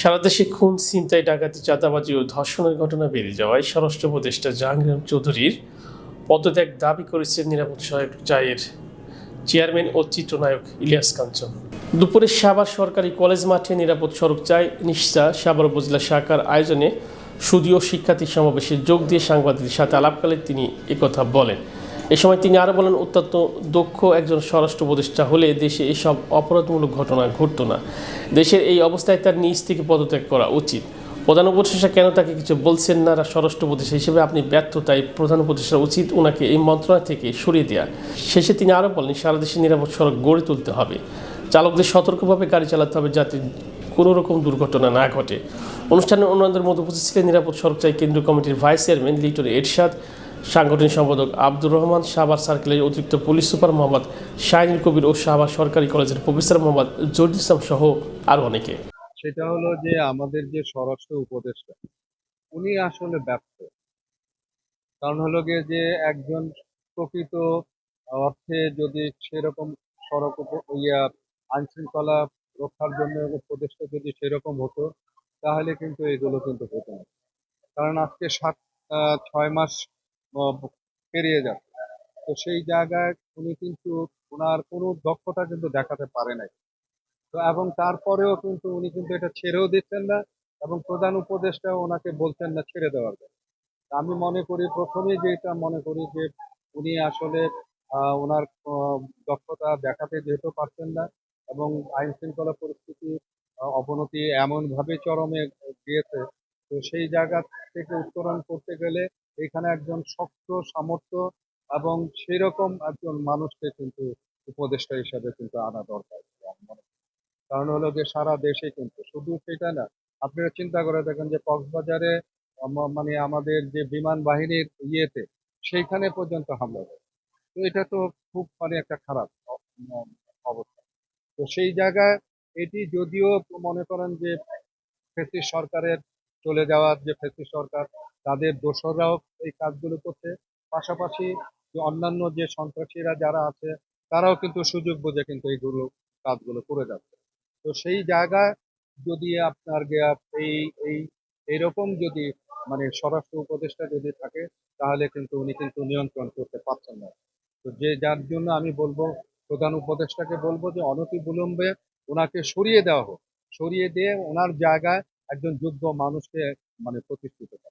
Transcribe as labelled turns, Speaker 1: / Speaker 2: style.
Speaker 1: সারা দেশে খুন, ছিনতাই, ডাকাতি, চাঁদাবাজি ও ধর্ষণের ঘটনা বেড়ে যাওয়ায় স্বরাষ্ট্র উপদেষ্টা জাহাঙ্গীর চৌধুরীর পদত্যাগ দাবি করেছেন নিরাপদ সহায়ক চায়ের চেয়ারম্যান ও চিত্রনায়ক ইলিয়াস কাঞ্চন। দুপুরে সাভার সরকারি কলেজ মাঠে নিরাপদ সড়ক চাই নিশ্চা সাভার উপজেলা শাখার আয়োজনে সুদীয় শিক্ষার্থী সমাবেশে যোগ দিয়ে সাংবাদিকদের সাথে আলাপকালে তিনি একথা বলেন। এ সময় তিনি আরও বলেন, অত্যন্ত দক্ষ একজন স্বরাষ্ট্র উপদেষ্টা হলে দেশে এসব অপরাধমূলক ঘটনা ঘটতো না। দেশের এই অবস্থায় তার নিজ থেকে পদত্যাগ করা উচিত। প্রধান উপদেষ্টা কেন তাকে কিছু বলছেন না? স্বরাষ্ট্র উপদেষ্টা হিসেবে আপনি ব্যর্থ, তাই প্রধান উপদেষ্টা উচিত ওনাকে এই মন্ত্রণালয় থেকে সরিয়ে দেওয়া শেষে তিনি আরও বলেন, সারা দেশে নিরাপদ সড়ক গড়ে তুলতে হবে। চালকদের সতর্কভাবে গাড়ি চালাতে হবে যাতে কোনো রকম দুর্ঘটনা না ঘটে। অনুষ্ঠানে অন্যান্যদের মধ্যে উপস্থিত ছিলেন নিরাপদ সড়ক চাই কেন্দ্রীয় কমিটির ভাইস চেয়ারম্যান লিটন এরশাদ সাংগঠনিক সম্পাদক আব্দুর রহমান সাভার সার্কেলের অতিরিক্ত পুলিশ সুপার মোহাম্মদ শাহিনুল কবির ও সাভার সরকারি কলেজের প্রফেসর মোহাম্মদ জহির ইসলাম সহ আরও অনেকে।
Speaker 2: সেটা হলো যে আমাদের যে স্বরাষ্ট্র উপদেষ্টা, উনি আসলে ব্যর্থ। কারণ হলো গিয়ে যে একজন প্রকৃত অর্থে যদি সেরকম সড়ক ইয়া আইন শৃঙ্খলা রক্ষার জন্য উপদেষ্টা যদি সেরকম হতো, তাহলে কিন্তু এগুলো কিন্তু হতো না। কারণ আজকে সাত ছয় মাস পেরিয়ে যাচ্ছে তো সেই জায়গায় উনি কিন্তু ওনার কোনো দক্ষতা কিন্তু দেখাতে পারে নাই। তো এবং তারপরেও কিন্তু উনি কিন্তু এটা ছেড়েও দিচ্ছেন না এবং প্রধান উপদেষ্টা ওনাকে বলছেন না ছেড়ে দেওয়ার জন্য। আমি মনে করি, প্রথমেই যেটা মনে করি যে উনি আসলে ওনার দক্ষতা দেখাতে যেহেতু পারছেন না এবং আইন শৃঙ্খলা পরিস্থিতি অবনতি এমনভাবে চরমে গিয়েছে, তো সেই জায়গা থেকে উত্তরণ করতে গেলে এখানে একজন শক্ত, সামর্থ্য এবং সেই রকম একজন মানুষকে কিন্তু উপদেষ্টা হিসাবে কিন্তু আনা দরকার। কারণ হলো যে সারা দেশে কিন্তু শুধু সেটা না, আপনারা চিন্তা করে দেখেন যে কক্সবাজারে মানে আমাদের যে বিমান বাহিনীর ইয়েতে সেইখানে পর্যন্ত হামলা হয় তো এটা তো খুব মানে একটা খারাপ অবস্থা তো সেই জায়গায় এটি যদিও মনে করেন যে ফেসিস সরকারের চলে যাওয়ার যে ফেসিস সরকার তাদের দোসররাও এই কাজগুলো করছে। পাশাপাশি অন্যান্য যে সন্ত্রাসীরা যারা আছে, তারাও কিন্তু সুযোগ বুঝে কিন্তু এইগুলো কাজগুলো করে যাচ্ছে। তো সেই জায়গায় যদি আপনার এই এই, এইরকম যদি মানে স্বরাষ্ট্র উপদেষ্টা যদি থাকে, তাহলে কিন্তু উনি কিন্তু নিয়ন্ত্রণ করতে পারছেন না। তো যে যার জন্য আমি বলব, প্রধান উপদেষ্টাকে বলব যে অনতি বিলম্বে ওনাকে সরিয়ে দেওয়া হোক। সরিয়ে দিয়ে ওনার জায়গায় একজন যোগ্য মানুষকে মানে প্রতিষ্ঠিত করা।